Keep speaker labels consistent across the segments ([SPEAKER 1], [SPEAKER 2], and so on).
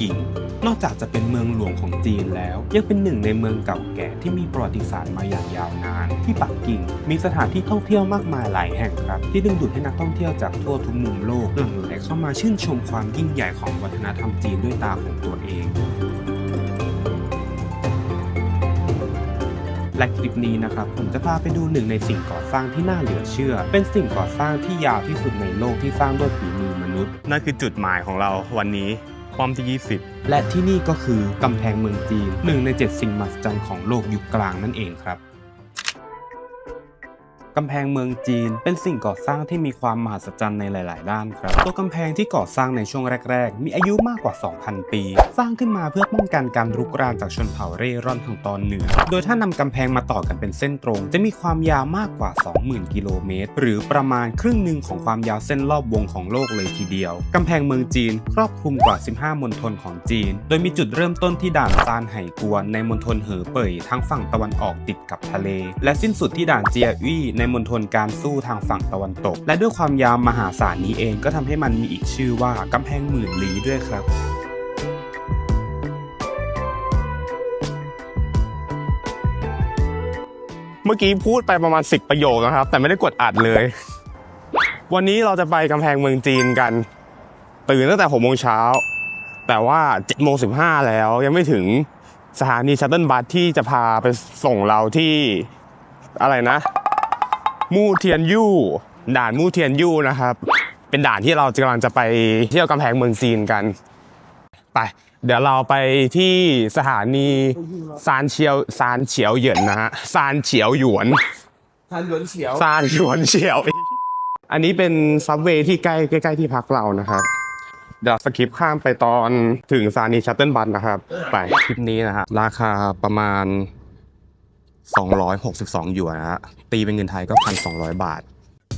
[SPEAKER 1] กิ่ง นอกจากจะเป็นเมืองหลวงของจีนแล้ว ยังเป็นหนึ่งในเมืองเก่าแก่ที่มีประวัติศาสตร์มาอย่างยาวนาน ที่ปักกิ่งมีสถานที่ท่องเที่ยวมากมายหลายแห่งครับ ที่ดึงดูดให้นักท่องเที่ยวจากทั่วทุกมุมโลกหลั่งไหลเข้ามาชื่นชมความยิ่งใหญ่ของวัฒนธรรมจีนด้วยตาของตัวเองและคลิปนี้นะครับผมจะพาไปดูหนึ่งในสิ่งก่อสร้างที่น่าเหลือเชื่อ เป็นสิ่งก่อสร้างที่ยาวที่สุดในโลกที่สร้างด้วยฝีมือมนุษย์ นั่นคือจุดหมายของเราวันนี้ ป้อมที่ 20 และที่นี่ก็คือกำแพงเมืองจีนหนึ่งใน 7 สิ่งมหัศจรรย์ของโลกยุคกลางนั่นเองครับ กำแพงเมืองจีน เป็นสิ่งก่อสร้างที่มีความมหัศจรรย์ในหลาย ๆ ด้านครับ ตัวกำแพงที่ก่อสร้างในช่วงแรก ๆ มีอายุมากกว่า 2,000 ปี สร้างขึ้นมาเพื่อป้องกันการรุกรานจากชนเผ่าเร่ร่อนทางตอนเหนือ โดยถ้านำกำแพงมาต่อกันเป็นเส้นตรง จะมีความยาวมากกว่า 20,000 กิโลเมตร หรือประมาณครึ่งหนึ่งของความยาวเส้นรอบวงของโลกเลยทีเดียวกำแพงเมืองจีน ครอบคลุมกว่า 15 มณฑลของจีน โดยมีจุดเริ่มต้นที่ด่านซานไห่กวนในมณฑลเหอเป่ยทางฝั่งตะวันออกติดกับทะเล และสิ้นสุดที่ด่านเจียอี้ในมณฑลการสู้ทางฝั่งตะวันตก และด้วยความยาวมหาศาลนี้เองก็ทำให้มันมีอีกชื่อว่ากำแพงหมื่นลี้ด้วยครับ
[SPEAKER 2] เมื่อกี้พูดไปประมาณ 10 ประโยคนะครับ แต่ไม่ได้กดอัดเลย วันนี้เราจะไปกำแพงเมืองจีนกัน ตื่นตั้งแต่6โมงเช้า แต่ว่า7โมง15แล้วยังไม่ถึงสถานีชัตเติลบัสที่จะพาไปส่งเราที่อะไรนะ มู่เทียนยู่ด่านมู่เทียนยู่นะครับ เป็นด่านที่เรากำลังจะไปเที่ยวกำแพงเมืองจีนกันไปเดี๋ยวเราไปที่สถานีซานเชียวซานเฉียวเหยินนะฮะซานเฉียวหยวน
[SPEAKER 3] ทานหยวนเฉียว
[SPEAKER 2] ซานหยวนเฉียว อันนี้เป็นซับเวย์ที่ใกล้ใกล้ ๆ ที่พักเรานะครับเดี๋ยวสกิปข้ามไปตอนถึงสถานีชัตเติลบัสนะครับ ไปคลิปนี้นะครับราคาประมาณ 262หยวนนะฮะตีเป็นเงินไทยก็ 1,200 บาท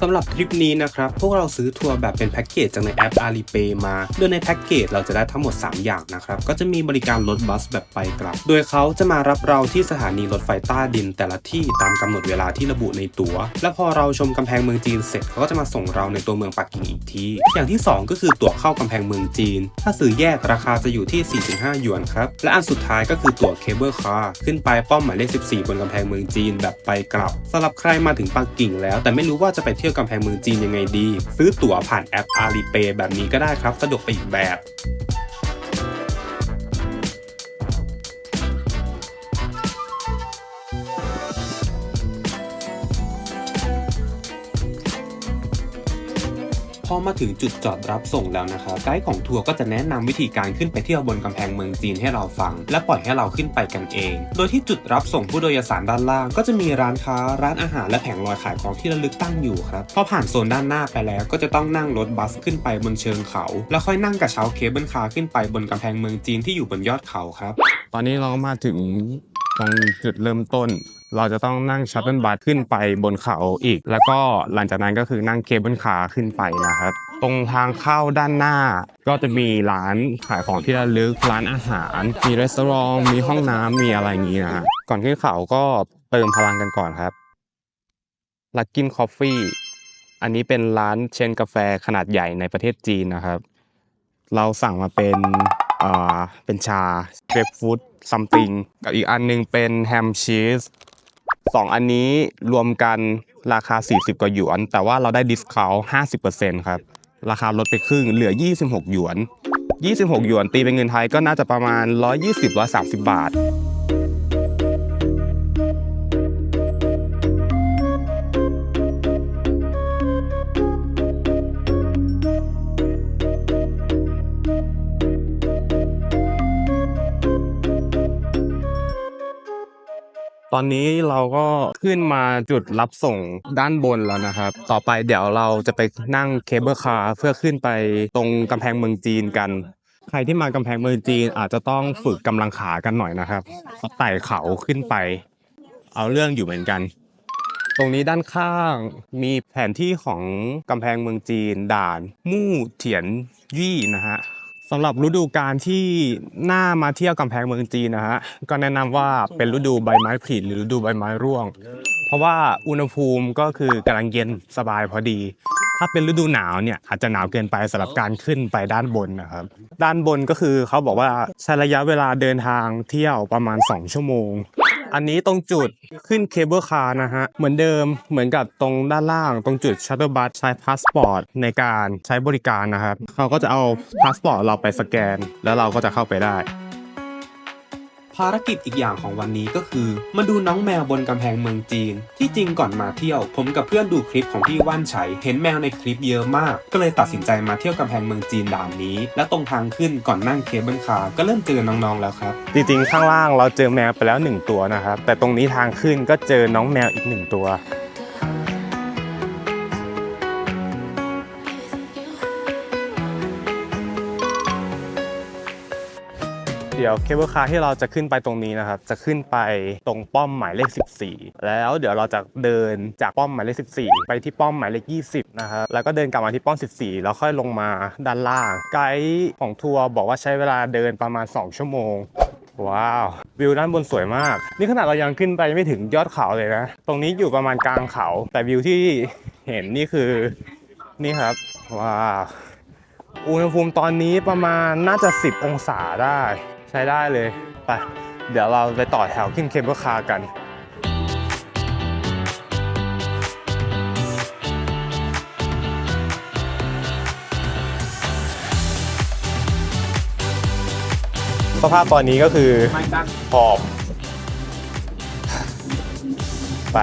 [SPEAKER 1] สำหรับทริปนี้นะครับ พวกเราซื้อทัวร์แบบเป็นแพ็กเกจจากในแอป Alipay มา โดยในแพ็กเกจเราจะได้ทั้งหมด 3 อย่างนะครับ ก็จะมีบริการรถบัสแบบไปกลับ โดยเขาจะมารับเราที่สถานีรถไฟใต้ดินแต่ละที่ตามกำหนดเวลาที่ระบุในตัว๋ว และพอเราชมกำแพงเมืองจีนเสร็จเขาก็จะมาส่งเราในตัวเมืองปักกิ่งอีกที อย่างที่ 2 ก็คือตั๋วเข้ากำแพงเมืองจีน ถ้าซื้อแยกราคาจะอยู่ที่ 4-5 หยวนครับ และอันสุดท้ายก็คือตั๋วเคเบิลคาร์ขึ้นไปป้อมหมายเลข 14 บนกำแพงเมืองจีนแบบไปกลับสำหรับใครมาถึงปักกิ่งแล้ว แต่ไม่รู้ว่าจะไปที่ยวกำแพงเมืองจีนยังไงดี ซื้อตั๋วผ่านแอป Alipay แบบนี้ก็ได้ครับ สะดวกไปอีกแบบ อมาถึงจุดจอดรับส่งแล้วนะครับไกด์ของทัวร์ก็จะแนะนำวิธีการขึ้นไปเที่ยวบนกำแพงเมืองจีนให้เราฟัง และปล่อยให้เราขึ้นไปกันเอง โดยที่จุดรับส่งผู้โดยสารด้านล่าง ก็จะมีร้านค้า ร้านอาหารและแผงลอยขายของที่ระลึกตั้งอยู่ครับพอผ่านโซนด้านหน้าไปแล้วก็จะต้องนั่งรถบัสขึ้นไปบนเชิงเขา แล้วค่อยนั่งกระเช้าเคเบิลคาร์ขึ้นไปบนกำแพงเมืองจีนที่อยู่บนยอดเขาครับ
[SPEAKER 2] ตอนนี้เรามาถึงตรงจุดเริ่มต้น เราจะต้องนั่งชัตเติลบัสขึ้นไปบนเขาอีก แล้วก็หลังจากนั้นก็คือนั่งเคเบิลคาร์ขึ้นไปนะครับ ตรงทางเข้าด้านหน้า ก็จะมีร้านขายของที่ระลึกร้านอาหาร มีรีสอร์ทมีห้องน้ำมีอะไรอย่างนี้นะฮะก่อนขึ้นเขาก็เติมพลังกันก่อนครับลักกินคอฟฟี่อันนี้เป็นร้านเชนกาแฟขนาดใหญ่ในประเทศจีนนะครับ เราสั่งมาเป็นเอ่อเป็นชาเกรปฟูดซัมติงกับอีกอันหนึงเป็นแฮมชีส สองอันนี้รวมกันราคา 40 กว่าหยวน แต่ว่าเราได้ดิสคาว50%ครับ ราคาลดไปครึ่งเหลือ 26 หยวน 26 หยวนตีเป็นเงินไทยก็น่าจะประมาณ 120-130 บาท ตอนนี้เราก็ขึ้นมาจุดรับส่งด้านบนแล้วนะครับ ต่อไปเดี๋ยวเราจะไปนั่งเคเบิลคาร์เพื่อขึ้นไปตรงกำแพงเมืองจีนกัน ใครที่มากำแพงเมืองจีนอาจจะต้องฝึกกำลังขากันหน่อยนะครับไต่เขาขึ้นไป เอาเรื่องอยู่เหมือนกัน ตรงนี้ด้านข้างมีแผนที่ของกำแพงเมืองจีนด่านมู่เถียนยี่นะฮะ สำหรับฤดูการที่น่ามาเที่ยวกำแพงเมืองจีนนะฮะก็แนะนำว่าเป็นฤดูใบไม้ผลิหรือฤดูใบไม้ร่วง เพราะว่าอุณหภูมิก็คือกำลังเย็นสบายพอดี ถ้าเป็นฤดูหนาวเนี่ยอาจจะหนาวเกินไปสำหรับการขึ้นไปด้านบนนะครับ ด้านบนก็คือเขาบอกว่าใช้ระยะเวลาเดินทางเที่ยวประมาณ 2 ชั่วโมง อันนี้ตรงจุดขึ้นเคเบิลคาร์นะฮะ เหมือนเดิมเหมือนกับตรงด้านล่าง ตรงจุดชัตเตอร์บัสใช้พาสปอร์ตในการใช้บริการนะครับ เขาก็จะเอาพาสปอร์ตเราไปสแกน แล้วเราก็จะเข้าไปได้
[SPEAKER 1] ภารกิจอีกอย่างของวันนี้ก็คือ มาดูน้องแมวบนกำแพงเมืองจีน ที่จริงก่อนมาเที่ยว ผมกับเพื่อนดูคลิปของพี่ว่านไฉเห็นแมวในคลิปเยอะมาก ก็เลยตัดสินใจมาเที่ยวกำแพงเมืองจีนด่านนี้ และตรงทางขึ้นก่อนนั่งเคเบิลคาร์ก็เริ่มเจอน้องๆแล้วครับ
[SPEAKER 2] จริงๆข้างล่างเราเจอแมวไปแล้วหนึ่งตัวนะครับแต่ตรงนี้ทางขึ้นก็เจอน้องแมวอีกหนึ่งตัว ดี๋ยวเคเบิลคาร์ที่เราจะขึ้นไปตรงนี้นะครับ จะขึ้นไปตรงป้อมหมายเลข 14 แล้วเดี๋ยวเราจะเดินจากป้อมหมายเลข 14 ไปที่ป้อมหมายเลข 20 นะครับแล้วก็เดินกลับมาที่ป้อม 14 แล้วค่อยลงมาด้านล่าง ไกด์ของทัวร์บอกว่าใช้เวลาเดินประมาณ 2 ชั่วโมงว้าว วิวด้านบนสวยมาก นี่ขนาดเรายังขึ้นไปไม่ถึงยอดเขาเลยนะ ตรงนี้อยู่ประมาณกลางเขา แต่วิวที่เห็นนี่คือ นี่ครับ ว้าว อุณหภูมิตอนนี้ประมาณน่าจะ 10 องศาได้ ใช้ได้เลยไปเดี๋ยวเราไปต่อแถวขึ้นเคเบิลคาร์กันสภาพตอนนี้ก็คือหอบไป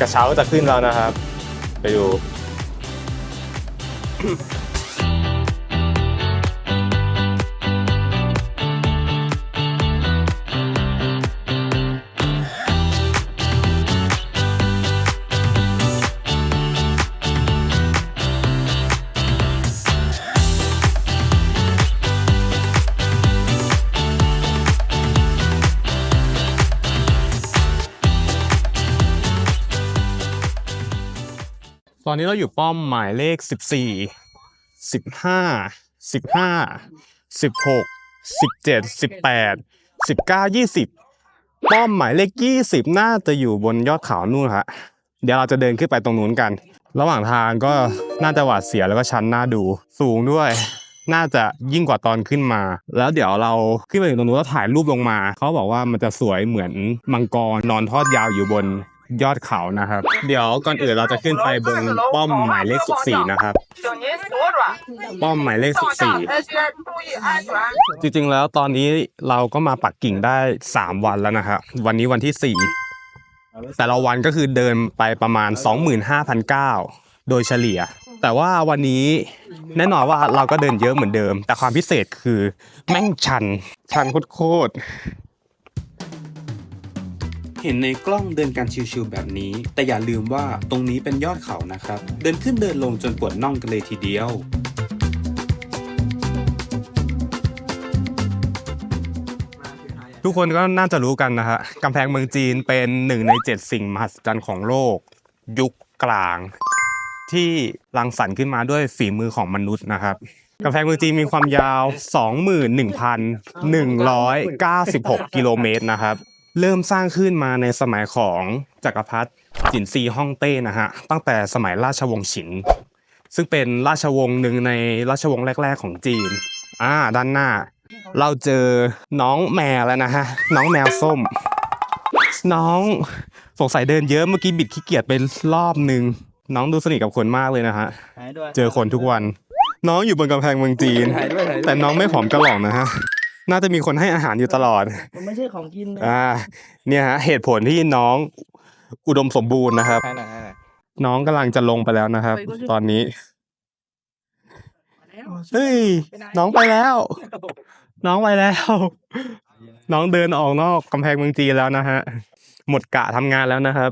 [SPEAKER 2] กระเช้าจะขึ้นแล้วนะครับ ไปดู ตอนนี้เราอยู่ป้อมหมายเลข14 15 15 16 17 18 19 20ป้อมหมายเลข20น่าจะอยู่บนยอดเขานู่นฮะเดี๋ยวเราจะเดินขึ้นไปตรงนู้นกัน ระหว่างทางก็น่าจะหวาดเสียวแล้วก็ชันน่าดูสูงด้วย น่าจะยิ่งกว่าตอนขึ้นมา แล้วเดี๋ยวเราขึ้นไปถึงตรงนู้นแล้วถ่ายรูปลงมา เขาบอกว่ามันจะสวยเหมือนมังกรนอนทอดยาวอยู่บน ยอดเขานะครับ เดี๋ยวก่อนอื่นเราจะขึ้นไปบนป้อมหมายเลขสิบสี่นะครับ ป้อมหมายเลข
[SPEAKER 3] สิบสี่
[SPEAKER 2] จริงๆแล้วตอนนี้เราก็มาปักกิ่งได้สามวันแล้วนะครับวันนี้วันที่สี่แต่ละวันก็คือเดินไปประมาณ 25,009โดยเฉลี่ย แต่ว่าวันนี้แน่นอนว่าเราก็เดินเยอะเหมือนเดิม แต่ความพิเศษคือแม่งชัน ชันโคตร
[SPEAKER 1] เห็นในกล้องเดินกันชิวๆแบบนี้ แต่อย่าลืมว่าตรงนี้เป็นยอดเขานะครับ เดินขึ้นเดินลงจนปวดน่องกันเลยทีเดียว
[SPEAKER 2] ทุกคนก็น่าจะรู้กันนะฮะกำแพงเมืองจีนเป็นหนึ่งใน 7 สิ่งมหัศจรรย์ของโลก ยุคกลาง ที่รังสรรค์ขึ้นมาด้วยฝีมือของมนุษย์นะครับกำแพงเมืองจีนมีความยาว 21,196 กิโลเมตรนะครับ เริ่มสร้างขึ้นมาในสมัยของจักรพรรดิจินซีฮ่องเต้นะฮะตั้งแต่สมัยราชวงศ์ฉิน ซึ่งเป็นราชวงศ์หนึ่งในราชวงศ์แรก ๆ ของจีนอ่าด้านหน้า เราเจอน้องแมวแล้วนะฮะน้องแมวส้ม น้องสงสัยเดินเยอะเมื่อกี้บิดขี้เกียจไปรอบหนึ่งน้องดูสนิทกับคนมากเลยนะฮะ
[SPEAKER 4] ถ่ายด้วย
[SPEAKER 2] เจอคนทุกวัน น้องอยู่บนกำแพงเมืองจีน
[SPEAKER 4] ถ่ายด้วยถ่ายด้วย
[SPEAKER 2] แต่น้องไม่ผอมกระหล่องนะฮะ น่าจะมีคนให้อาหารอยู่ตลอด
[SPEAKER 4] มันไม่ใช่ของกินนะ
[SPEAKER 2] อ่า เนี่ยฮะเหตุผลที่น้องอุดมสมบูรณ์นะครับ
[SPEAKER 4] ถ่ายหน่อยถ่ายหน่อย
[SPEAKER 2] น้องกำลังจะลงไปแล้วนะครับ ตอนนี้ เฮ้ย น้องไปแล้ว น้องไปแล้ว น้องเดินออกนอกกำแพงเมืองจีนแล้วนะฮะ หมดกะทำงานแล้วนะครับ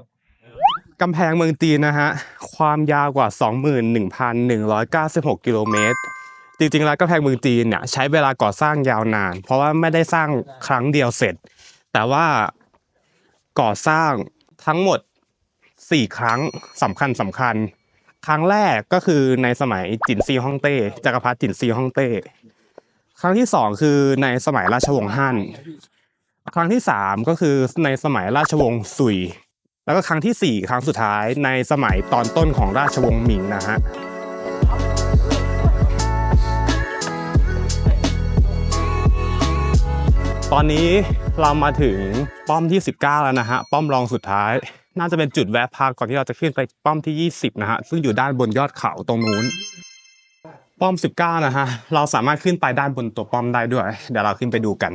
[SPEAKER 2] กำแพงเมืองจีนนะฮะ ความยาวกว่า 21,196 กิโลเมตร จริงๆแล้วกำแพงเมืองจีนเนี่ยใช้เวลาก่อสร้างยาวนาน เพราะว่าไม่ได้สร้างครั้งเดียวเสร็จ แต่ว่าก่อสร้างทั้งหมด 4 ครั้งสำคัญสำคัญ ครั้งแรกก็คือในสมัยจินซีฮ่องเต้จักรพรรดิจินซีฮ่องเต้ครั้งที่สองคือในสมัยราชวงศ์ฮั่นครั้งที่สามก็คือในสมัยราชวงศ์ซุย แล้วก็ครั้งที่4ครั้งสุดท้ายในสมัยตอนต้นของราชวงศ์หมิงนะฮะ ตอนนี้เรามาถึงป้อมที่ 19 แล้วนะฮะ ป้อมรองสุดท้าย น่าจะเป็นจุดแวะพักก่อนที่เราจะขึ้นไปป้อมที่ 20 นะฮะ ซึ่งอยู่ด้านบนยอดเขาตรงนู้น ป้อม 19 นะฮะ เราสามารถขึ้นไปด้านบนตัวป้อมได้ด้วย เดี๋ยวเราขึ้นไปดูกัน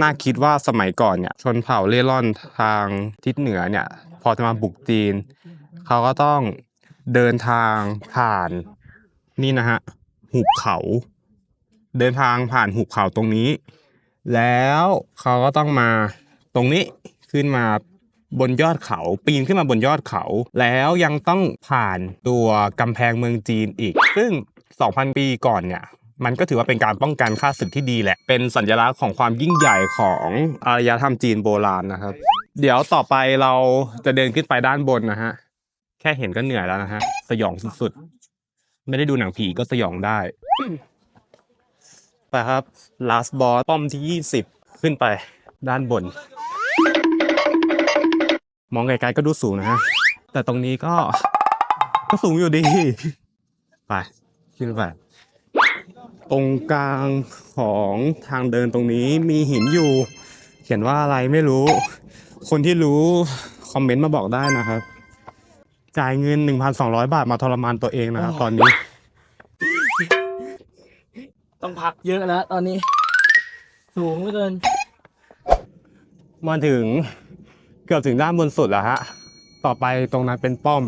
[SPEAKER 2] น่าคิดว่าสมัยก่อนเนี่ย ชนเผ่าเล่ร่อนทางทิศเหนือเนี่ย พอจะมาบุกจีน เขาก็ต้องเดินทางผ่านนี่นะฮะ หุบเขา เดินทางผ่านหุบเขาตรงนี้ แล้วเขาก็ต้องมาตรงนี้ขึ้นมาบนยอดเขาปีนขึ้นมาบนยอดเขา แล้วยังต้องผ่านตัวกำแพงเมืองจีนอีก ซึ่ง 2,000 ปีก่อนเนี่ยมันก็ถือว่าเป็นการป้องกันค่าศึกที่ดีแหละ เป็นสัญลักษณ์ของความยิ่งใหญ่ของอารยธรรมจีนโบราณนะครับ เดี๋ยวต่อไปเราจะเดินขึ้นไปด้านบนนะฮะ แค่เห็นก็เหนื่อยแล้วนะฮะ สยองสุดๆ ไม่ได้ดูหนังผีก็สยองได้ ไปครับ last boss ป้อมที่ 20 ขึ้นไปด้านบน มองไกลๆก็ดูสูงนะฮะ แต่ตรงนี้ก็ ก็สูงอยู่ดี ไป ขึ้นไป ตรงกลางของทางเดินตรงนี้มีหินอยู่ เขียนว่าอะไรไม่รู้ คนที่รู้ คอมเมนต์มาบอกได้นะครับ จ่ายเงิน 1,200 บาทมาทรมานตัวเองนะครับตอนนี้
[SPEAKER 4] ต้องพักเยอะแล้วตอนนี้ สูงเหลือเกิน
[SPEAKER 2] มาถึงเกือบถึงด้านบนสุดแล้วฮะ ต่อไปตรงนั้นเป็นป้อม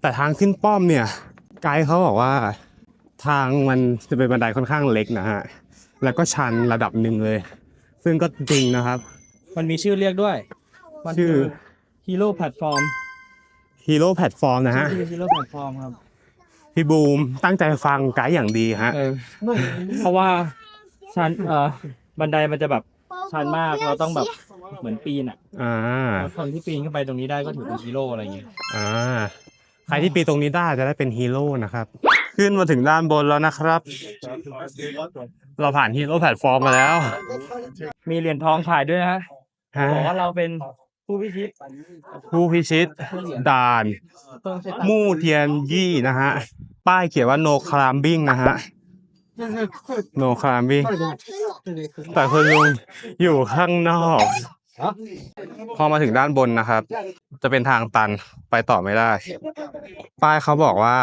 [SPEAKER 2] แต่ทางขึ้นป้อมเนี่ย ไกด์เขาบอกว่า ทางมันจะเป็นบันไดค่อนข้างเล็กนะฮะ แล้วก็ชันระดับหนึ่งเลย ซึ่งก็จริงนะครับ
[SPEAKER 4] มันมีชื่อเรียกด้วย มัน
[SPEAKER 2] ชื่อ
[SPEAKER 4] ฮีโร่แพลตฟอร์ม
[SPEAKER 2] ฮีโร่แพลตฟอร์มนะฮะ
[SPEAKER 4] ชื่อฮีโร่แพลตฟอร์มครับ
[SPEAKER 2] พี่บูมตั้งใจฟังไกด์อย่างดีฮะ
[SPEAKER 4] เออเพราะว่าชันเอ่อบันไดมันจะแบบชันมากเราต้องแบบเหมือนปีนอะ
[SPEAKER 2] อ่า
[SPEAKER 4] แล้วคนที่ปีนขึ้นไปตรงนี้ได้ก็ถือเป็นฮีโร่อะไรอย่างเงี้ย
[SPEAKER 2] อ่า ใครที่ปีนตรงนี้ได้จะได้เป็นฮีโร่นะครับ ขึ้นมาถึงด้านบนแล้วนะครับ เราผ่านฮีโร่แพลตฟอร์มมาแล้ว
[SPEAKER 4] มีเหรียญทองถ่ายด้วยนะฮะ
[SPEAKER 2] ฮะ
[SPEAKER 4] บอกว่าเราเป็น ผู้พิชิต
[SPEAKER 2] ผู้พิชิตด่าน
[SPEAKER 4] ต้องใช้ตังค์
[SPEAKER 2] มู่เทียนยี่นะฮะ ป้ายเขียนว่า no climbing นะฮะ no climbing แต่คุณลุงอยู่ข้างนอก พอมาถึงด้านบนนะครับ จะเป็นทางตันไปต่อไม่ได้ ป้ายเขาบอกว่า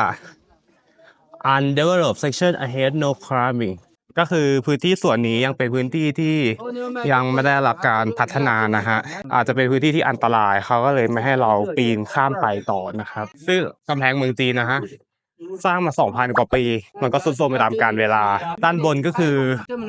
[SPEAKER 2] undeveloped section ahead no climbing ก็คือพื้นที่ส่วนนี้ยังเป็นพื้นที่ที่ยังไม่ได้รับการพัฒนานะฮะอาจจะเป็นพื้นที่ที่อันตรายเขาก็เลยไม่ให้เราปีนข้ามไปต่อนะครับ ซึ่งกำแพงเมืองจีนนะฮะ สร้างมา 2,000 กว่าปี มันก็ทรุดโทรมไปตามกาลเวลา ด้านบนก็คือ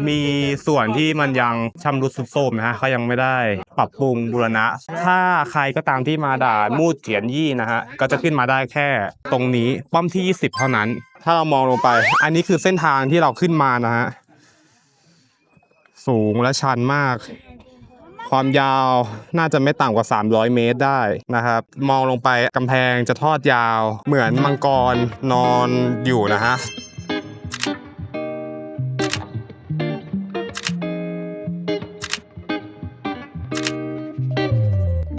[SPEAKER 2] มีส่วนที่มันยังชำรุดทรุดโทรมนะฮะเขายังไม่ได้ปรับปรุงบูรณะ ถ้าใครก็ตามที่มาด่านมูดเจียนยี่นะฮะ ก็จะขึ้นมาได้แค่ตรงนี้ป้อมที่ 20 เท่านั้น ถ้าเรามองลงไป อันนี้คือเส้นทางที่เราขึ้นมานะฮะ สูงและชันมาก ความยาวน่าจะไม่ต่ำกว่า 300 เมตรได้นะครับ มองลงไปกำแพงจะทอดยาว เหมือนมังกรนอนอยู่นะฮะ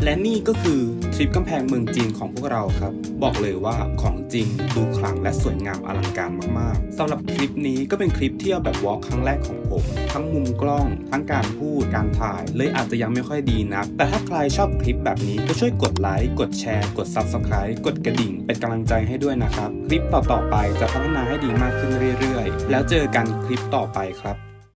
[SPEAKER 1] และนี่ก็คือทริปกำแพงเมืองจีนของพวกเราครับ บอกเลยว่าของจริงดูขลังและสวยงามอลังการมากๆสำหรับคลิปนี้ก็เป็นคลิปเที่ยวแบบวอล์กครั้งแรกของผม ทั้งมุมกล้อง ทั้งการพูดการถ่าย เลยอาจจะยังไม่ค่อยดีนักแต่ถ้าใครชอบคลิปแบบนี้ก็ช่วยกดไลค์กดแชร์ กด Subscribe กดกระดิ่ง เป็นกำลังใจให้ด้วยนะครับ คลิปต่อๆไปจะพัฒนาให้ดีมากขึ้นเรื่อยๆ แล้วเจอกันคลิปต่อไปครับ